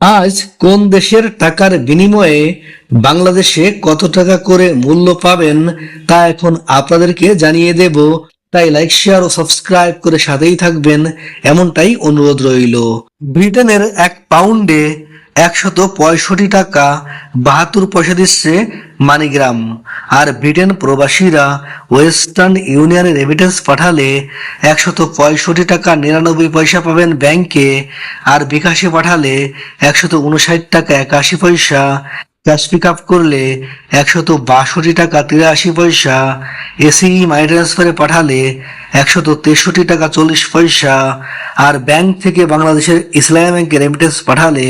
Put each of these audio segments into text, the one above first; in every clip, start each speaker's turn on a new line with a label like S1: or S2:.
S1: আজ কোন দেশের টাকার বিনিময়ে বাংলাদেশে কত টাকা করে মূল্য পাবেন তা এখন আপনাদেরকে জানিয়ে দেব। তাই লাইক শেয়ার ও সাবস্ক্রাইব করে সাথেই থাকবেন। এমনটাই অনুরোধ রইল। ব্রিটেনের এক পাউন্ডে একশত পঁয়ষট্টি টাকা বাহাত্তর পয়সা দিচ্ছে মানিগ্রাম। আর ব্রিটেন প্রবাসীরা ওয়েস্টার্ন ইউনিয়নের রেমিটেন্স পাঠালে একশত পঁয়ষট্টি টাকা নিরানব্বই পয়সা পাবেন ব্যাংকে, আর বিকাশে পাঠালে একশত উনষাট টাকা একাশি পয়সা। ক্যাশ পিক আপ করলে একশত বাষট্টি টাকা তিরাশি পয়সা, এসি মানি ট্রান্সফারে পাঠালে একশত তেষট্টি টাকা চল্লিশ পয়সা, আর ব্যাংক থেকে বাংলাদেশের ইসলামী ব্যাংকে রেমিটেন্স পাঠালে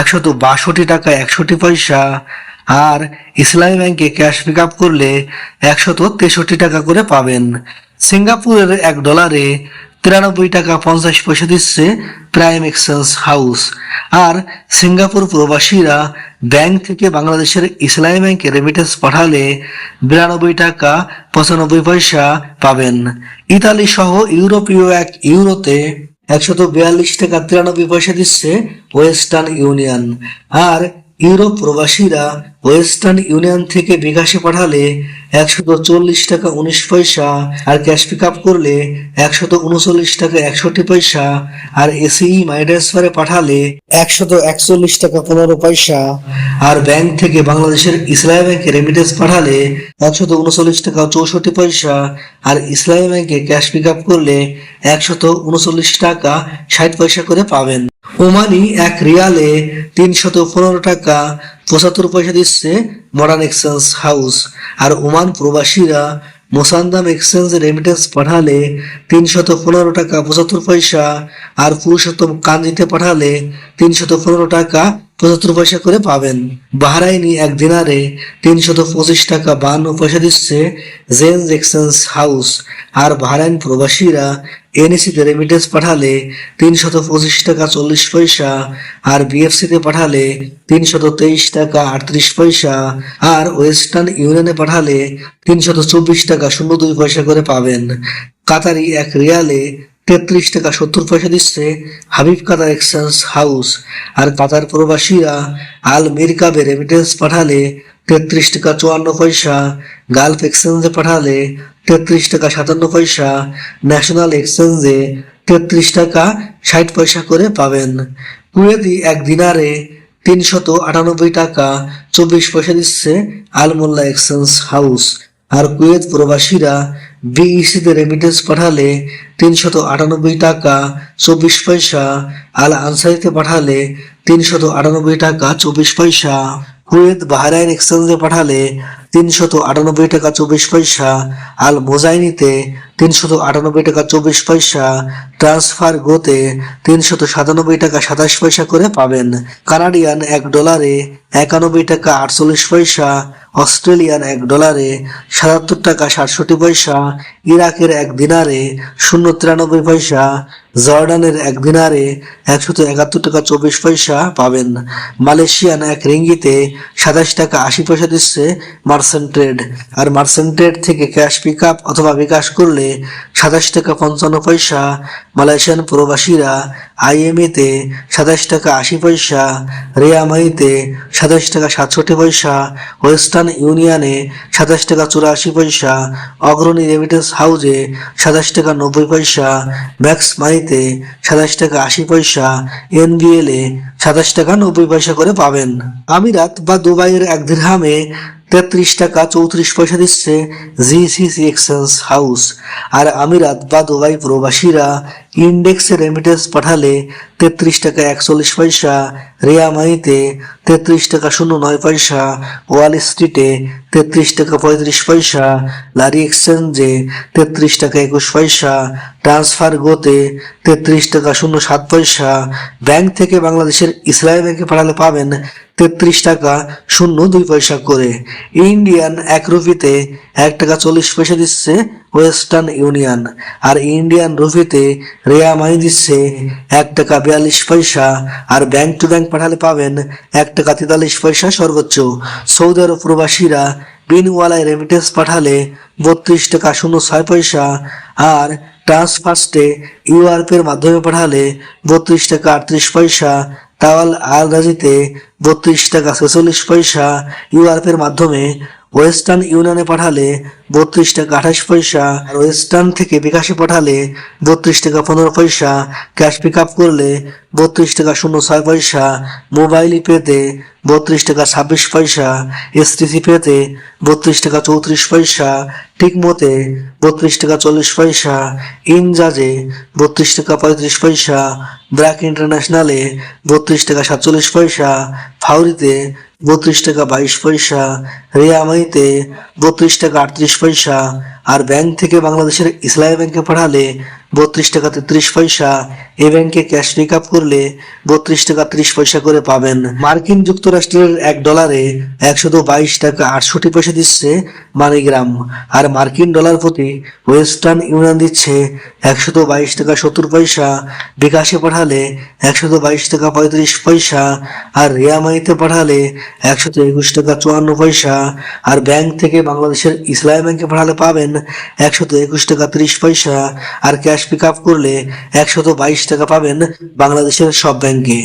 S1: একশত বাষট্টি টাকা একষট্টি পয়সা, আর ইসলামী ব্যাংকে ক্যাশ পিক আপ করলে একশত তেষট্টি টাকা করে পাবেন। সিঙ্গাপুরের এক ডলারে তিরানব্বই টাকা পঞ্চাশ পয়সা দিচ্ছে প্রাইম এক্সচেঞ্জ হাউস আর সিঙ্গাপুর প্রবাসীরা ব্যাংক থেকে বাংলাদেশের ইসলামী ব্যাংকে রেমিটেন্স পাঠালে বিরানব্বই টাকা পঁচানব্বই পয়সা পাবেন। ইতালি সহ ইউরোপীয় এক ইউরোতে একশত বিয়াল্লিশ টাকা তিরানব্বই পয়সা দিচ্ছে ওয়েস্টার্ন ইউনিয়ন আর ইউরোপ প্রবাসীরা ওয়েস্টার্ন ইউনিয়ন থেকে বিকাশে পাঠালে একশত চল্লিশ টাকা উনিশ পয়সা আর ক্যাশ পিক আপ করলে একশত উনচল্লিশ টাকা একষট্টি পয়সা আর এসিই মাই ট্রান্সফারে পাঠালে একশত একচল্লিশ টাকা পনেরো পয়সা আর ব্যাংক থেকে বাংলাদেশের ইসলামী ব্যাংকে রেমিটেন্স পাঠালে একশত উনচল্লিশ টাকা চৌষট্টি পয়সা আর ইসলামী ব্যাংকে ক্যাশ পিক আপ করলে একশত উনচল্লিশ টাকা ষাট পয়সা করে পাবেন। ওমানি এক রিয়ালে তিনশত পনেরো টাকা, পঁচাত্তর পয়সা দিচ্ছে মডার্ন এক্সচেঞ্জ হাউস আর ওমান প্রবাসীরা মোসান্দাম এক্সচেঞ্জ রেমিটেন্স পাঠালে তিনশত পনেরো টাকা, পঁচাত্তর পয়সা। আর পুরুষোত্তম কান্দিতে পাঠালে তিনশত পনেরো টাকা পঁচাত্তর পয়সা করে পাবেন। বাহরাইনি এক দিনারে তিনশত পঁচিশ টাকা বান্ন পয়সা দিচ্ছে জেন্স এক্সচেঞ্জ হাউস। আর বাহরাইন প্রবাসীরা এনএসিতে রেমিটেন্স পাঠালে তিনশত পঁচিশ টাকা চল্লিশ পয়সা, আর বিএফসিতে পাঠালে তিনশত তেইশ টাকা আটত্রিশ পয়সা, আর ওয়েস্টার্ন ইউনিয়নে পাঠালে তিনশত চব্বিশ টাকা শূন্য দুই পয়সা করে পাবেন। কাতারি এক রিয়ালে তেত্রিশ টাকা সত্তর পয়সা দিচ্ছে হাবিব কাতার এক্সচেঞ্জ হাউস। আর কাতার প্রবাসীরা আল মিরকাবে রেমিটেন্স পাঠালে তেত্রিশ টাকা চুয়ান্ন পয়সা, গালফ এক্সচেঞ্জে পাঠালে তেত্রিশ টাকা সাতান্ন পয়সা ন্যাশনাল এক্সচেঞ্জে তেত্রিশ টাকা ষাট পয়সা করে পাবেন। কুয়েতি এক দিনারে তিনশত আটানব্বই টাকা চব্বিশ পয়সা দিচ্ছে আলমোল্লা এক্সচেঞ্জ হাউস। আর কুয়েত প্রবাসীরা বিইসিতে রেমিটেন্স পাঠালে তিনশত আটানব্বই টাকা, চব্বিশ পয়সা। আল আনসারিতে পাঠালে তিনশত আটানব্বই টাকা, চব্বিশ পয়সা। কুয়েত বাহরাইন এক্সচেঞ্জে পাঠালে তিনশত আটানব্বই টাকা, চব্বিশ পয়সা। আল মোজাইনিতে তিনশত আটানব্বই টাকা, চব্বিশ পয়সা। ট্রান্সফার গোতে তিনশত সাতানব্বই টাকা, সাতাশ পয়সা করে পাবেন। কানাডিয়ান এক ডলারে একানব্বই টাকা, আটচল্লিশ পয়সা। অস্ট্রেলিয়ান এক ডলারে সাতাত্তর টাকা সাতষট্টি পয়সা ইরাকের এক দিনারে শূন্য তিরানব্বই পয়সা জর্ডানের এক দিনারে একশত একাত্তর টাকা চব্বিশ পয়সা পাবেন। মালয়েশিয়ান এক রিঙ্গিতে সাতাশ টাকা আশি পয়সা দিচ্ছে মার্সেন্ট ট্রেড। আর মার্সেন্ট ট্রেড থেকে ক্যাশ পিক আপ অথবা বিকাশ করলে সাতাশ টাকা পঞ্চান্ন পয়সা। মালয়েশিয়ান প্রবাসীরা আইএমএ তে সাতাশ টাকা আশি পয়সা রেয়ামাইতে সাতাশ টাকা সাতষট্টি পয়সা, ওয়েস্টার্ন ইউনিয়নে সাতাশ টাকা চুরাশি পয়সা, অগ্রণী রেমিটেন্স হাউজে সাতাশ টাকা নব্বই পয়সা, ম্যাক্স মানিতে সাতাশ টাকা আশি পয়সা, এনবিএল এ সাতাশ টাকা নব্বই পয়সা করে পাবেন। আমিরাত বা দুবাইয়ের এক দিরহামে তেত্রিশ টাকা চৌত্রিশ পয়সা দিচ্ছে জিসিসি এক্সচেঞ্জ হাউস আর আমিরাত বা দুবাই প্রবাসীরা ইন্ডেক্সে রেমিটেন্স পাঠালে তেত্রিশ টাকা একচল্লিশ পয়সা রেয়ামাইতে তেত্রিশ টাকা শূন্য নয় পয়সা, ওয়াল স্ট্রিটে তেত্রিশ টাকা পঁয়ত্রিশ পয়সা, লারি এক্সচেঞ্জে তেত্রিশ টাকা একুশ পয়সা, ট্রান্সফার গোতে তেত্রিশ টাকা শূন্য সাত পয়সা। ব্যাংক থেকে বাংলাদেশের ইসলামী ব্যাংকে পাঠালে পাবেন তেত্রিশ টাকা শূন্য দুই পয়সা করে। ইন্ডিয়ান এক রুপিতে এক টাকা চল্লিশ পয়সা দিচ্ছে ওয়েস্টার্ন ইউনিয়ন। আর ইন্ডিয়ান রুপিতে রেয়া মানি দিচ্ছে এক টাকা বিয়াল্লিশ পয়সা। আর ব্যাংক টু ব্যাংক পাঠালে পাবেন এক টাকা তেতাল্লিশ পয়সা সর্বোচ্চ। সৌদি আরব প্রবাসীরা পিনওয়ালায় রেমিটেন্স পাঠালে বত্রিশ টাকা শূন্য ছয় পয়সা আর ট্রান্সফার্স্টে ইউআরপের মাধ্যমে পাঠালে বত্রিশ টাকা আটত্রিশ পয়সা, তাওয়াল আলরাজিতে বত্রিশ টাকা ছেচল্লিশ পয়সা ইউআরপের মাধ্যমে ওয়েস্টার্ন ইউনিয়নে পাঠালে বত্রিশ টাকা আঠাশ পয়সা, আর ওয়েস্টার্ন থেকে বিকাশে পাঠালে বত্রিশ টাকা পনেরো পয়সা। ক্যাশ পিক আপ করলে বত্রিশ টাকা শূন্য ছয় পয়সা। মোবাইল পেতে বত্রিশ টাকা ছাব্বিশ পয়সা। এসটিসি পেতে বত্রিশ টাকা চৌত্রিশ পয়সা। ঠিকমতে বত্রিশ টাকা চল্লিশ পয়সা ইনজাজে বত্রিশ টাকা পঁয়ত্রিশ পয়সা, ব্র্যাক ইন্টারন্যাশনালে বত্রিশ টাকা সাতচল্লিশ পয়সা, ফাউরিতে বত্রিশ টাকা বাইশ পয়সা রেয়ামাইতে বত্রিশ টাকা আটত্রিশ পয়সা, আর ব্যাংক থেকে বাংলাদেশের ইসলামী ব্যাংকে পাঠালে বত্রিশ টাকা তেত্রিশ পয়সা। এ ব্যাংকে ক্যাশ পিক আপ করলে বত্রিশ টাকা ত্রিশ পয়সা করে পাবেন। মার্কিন যুক্তরাষ্ট্রের এক ডলারে একশত বাইশ টাকা আটষট্টি পয়সা দিচ্ছে মানিগ্রাম। আর মার্কিন ডলার প্রতি ওয়েস্টার্ন ইউনিয়ন দিচ্ছে একশত বাইশ টাকা সত্তর পয়সা, বিকাশে পাঠালে একশত বাইশ টাকা পঁয়ত্রিশ পয়সা, আর রিয়ামাইতে পাঠালে একশত একুশ টাকা চুয়ান্ন পয়সা। আর ব্যাংক থেকে বাংলাদেশের ইসলামী ব্যাংকে পাঠালে পাবেন একশত একুশ টাকা ত্রিশ পয়সা, আর ক্যাশ পিক আপ করলে একশত বাইশ টাকা পাবেন বাংলাদেশের সব ব্যাংকে।